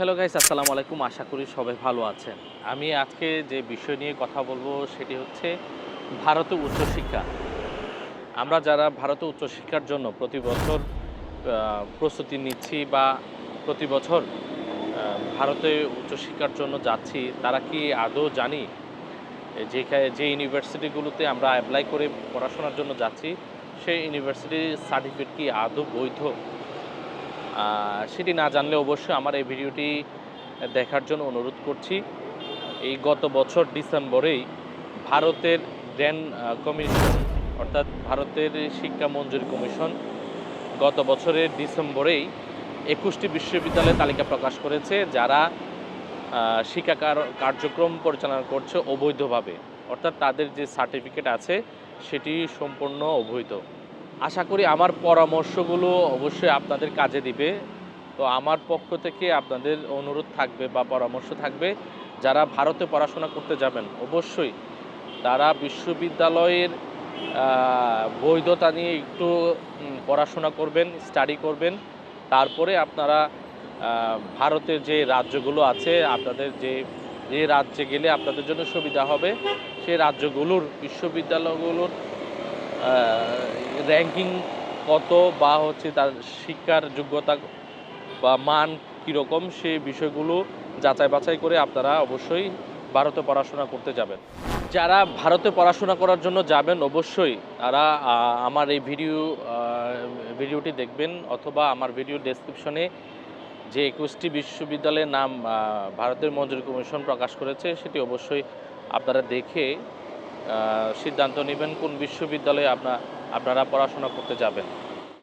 Hello guys, আসসালামু আলাইকুম। আশা করি সবাই ভালো আছেন। আমি আজকে যে বিষয় নিয়ে কথা বলব সেটি হচ্ছে ভারতে উচ্চশিক্ষা। আমরা যারা ভারতে উচ্চশিক্ষার জন্য প্রতি বছর প্রস্তুতি নিচ্ছি বা প্রতি বছর ভারতে উচ্চশিক্ষার জন্য যাচ্ছি, তারা কি আদৌ জানি? যে যে ইউনিভার্সিটিগুলোতে আমরা অ্যাপ্লাই করে পড়াশোনার জন্য যাচ্ছি, সেই ইউনিভার্সিটির সার্টিফিকেট কি আদৌ বৈধ? সেটি না জানলে অবশ্যই আমার এই ভিডিওটি দেখার জন্য অনুরোধ করছি। এই গত বছর ডিসেম্বরেই ভারতের গ্র্যান্ড কমিশন, অর্থাৎ ভারতের শিক্ষা মঞ্জুরি কমিশন গত বছরের ডিসেম্বরেই একুশটি বিশ্ববিদ্যালয়ের তালিকা প্রকাশ করেছে, যারা শিক্ষা কার্যক্রম পরিচালনা করছে অবৈধভাবে। অর্থাৎ তাদের যে সার্টিফিকেট আছে, সেটি সম্পূর্ণ অবৈধ। আশা করি আমার পরামর্শগুলো অবশ্যই আপনাদের কাজে দিবে। তো আমার পক্ষ থেকে আপনাদের অনুরোধ থাকবে বা পরামর্শ থাকবে, যারা ভারতে পড়াশোনা করতে যাবেন, অবশ্যই তারা বিশ্ববিদ্যালয়ের বৈধতা নিয়ে একটু পড়াশোনা করবেন, স্টাডি করবেন। তারপরে আপনারা ভারতের যে রাজ্যগুলো আছে, আপনাদের যে যে রাজ্যে গেলে আপনাদের জন্য সুবিধা হবে সেই রাজ্যগুলোর, বিশ্ববিদ্যালয়গুলোর র্যাঙ্কিং কত বা হচ্ছে তার শিক্ষার যোগ্যতা বা মান কীরকম সে বিষয়গুলো যাচাই বাছাই করে আপনারা অবশ্যই ভারতে পড়াশোনা করতে যাবেন। যারা ভারতে পড়াশোনা করার জন্য যাবেন অবশ্যই তারা আমার এই ভিডিও ভিডিওটি দেখবেন অথবা আমার ভিডিও ডেসক্রিপশনে যে একুশটি বিশ্ববিদ্যালয়ের নাম ভারতের মঞ্জুরি কমিশন প্রকাশ করেছে সেটি অবশ্যই আপনারা দেখে সিদ্ধান্ত নেবেন কোন বিশ্ববিদ্যালয়ে আপনা আপনারা পড়াশোনা করতে যাবেন।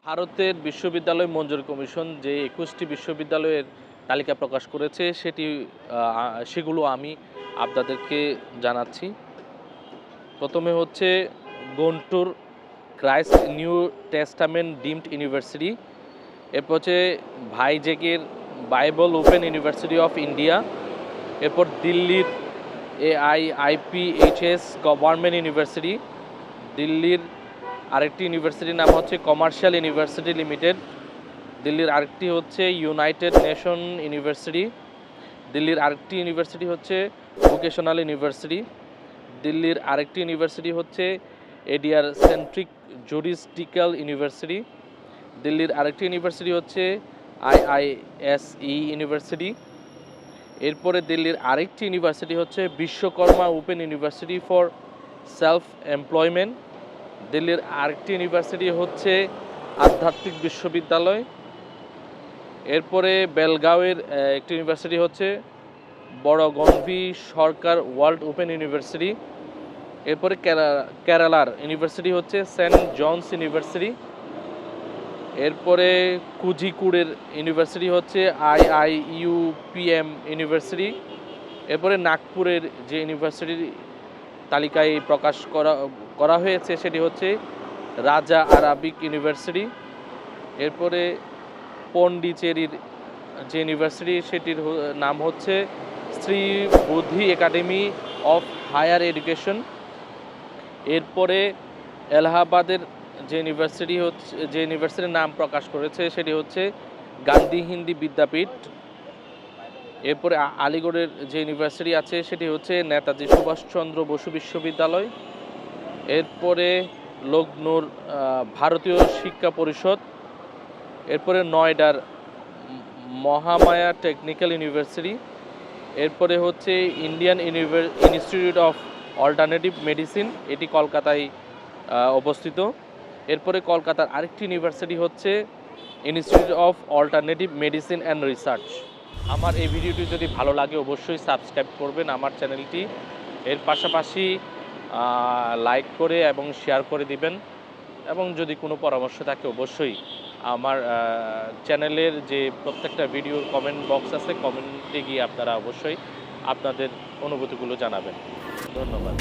ভারতের বিশ্ববিদ্যালয় মঞ্জুরি কমিশন যে একুশটি বিশ্ববিদ্যালয়ের তালিকা প্রকাশ করেছে, সেটি সেগুলো আমি আপনাদেরকে জানাচ্ছি। প্রথমে হচ্ছে Guntur Christ New Testament deemed university, এরপর হচ্ছে ভাইজেকের Bible open university of India, এরপর দিল্লির এআই আইপিএইচএস গভর্নমেন্ট ইউনিভার্সিটি দিল্লির আরেকটি ইউনিভার্সিটির নাম হচ্ছে কমার্শিয়াল ইউনিভার্সিটি লিমিটেড দিল্লির আরেকটি হচ্ছে ইউনাইটেড নেশন ইউনিভার্সিটি দিল্লির আরেকটি ইউনিভার্সিটি হচ্ছে ভোকেশনাল ইউনিভার্সিটি দিল্লির আরেকটি ইউনিভার্সিটি হচ্ছে এডিয়ার সেন্ট্রিক জুডিস্টিক্যাল ইউনিভার্সিটি দিল্লির আরেকটি ইউনিভার্সিটি হচ্ছে আইআইএসই ইউনিভার্সিটি এরপরে দিল্লির আরেকটি ইউনিভার্সিটি হচ্ছে Vishwakarma open university for self employment দিল্লির আরেকটি ইউনিভার্সিটি হচ্ছে আধ্যাত্মিক বিশ্ববিদ্যালয়। এরপরে বেলগাঁওয়ের একটি ইউনিভার্সিটি হচ্ছে Badaganvi Sarkar world open university. এরপরে কেরালার ইউনিভার্সিটি হচ্ছে সেন্ট জনস ইউনিভার্সিটি। এরপরে কুজিকুড়ের ইউনিভার্সিটি হচ্ছে আই আই ইউপিএম ইউনিভার্সিটি। এরপরে নাগপুরের যে ইউনিভার্সিটির তালিকায় প্রকাশ করা করা হয়েছে সেটি হচ্ছে রাজা আরাবিক ইউনিভার্সিটি। এরপরে পন্ডিচেরির যে ইউনিভার্সিটি, সেটির নাম হচ্ছে শ্রী বুদ্ধি একাডেমি অফ হায়ার এডুকেশন। এরপরে এলাহাবাদের যে ইউনিভার্সিটি হচ্ছে, যে ইউনিভার্সিটির নাম প্রকাশ করেছে, সেটি হচ্ছে গান্ধী হিন্দি বিদ্যাপীঠ। এরপরে আলিগড়ের যে ইউনিভার্সিটি আছে, সেটি হচ্ছে নেতাজি সুভাষচন্দ্র বসু বিশ্ববিদ্যালয়। এরপরে লগ্নুর ভারতীয় শিক্ষা পরিষদ। এরপরে নয়ডার মহামায়া টেকনিক্যাল ইউনিভার্সিটি। এরপরে হচ্ছে Indian institute of alternative medicine, এটি কলকাতায় অবস্থিত। এরপরে কলকাতার আরেকটি ইউনিভার্সিটি হচ্ছে institute of alternative medicine and research আমার এই ভিডিওটি যদি ভালো লাগে অবশ্যই সাবস্ক্রাইব করবেন আমার চ্যানেলটি। এর পাশাপাশি লাইক করে এবং শেয়ার করে দিবেন। এবং যদি কোনো পরামর্শ থাকে অবশ্যই আমার চ্যানেলের যে প্রত্যেকটা ভিডিওর কমেন্ট বক্স আছে কমেন্টে গিয়ে আপনারা অবশ্যই আপনাদের অনুভূতিগুলো জানাবেন। ধন্যবাদ।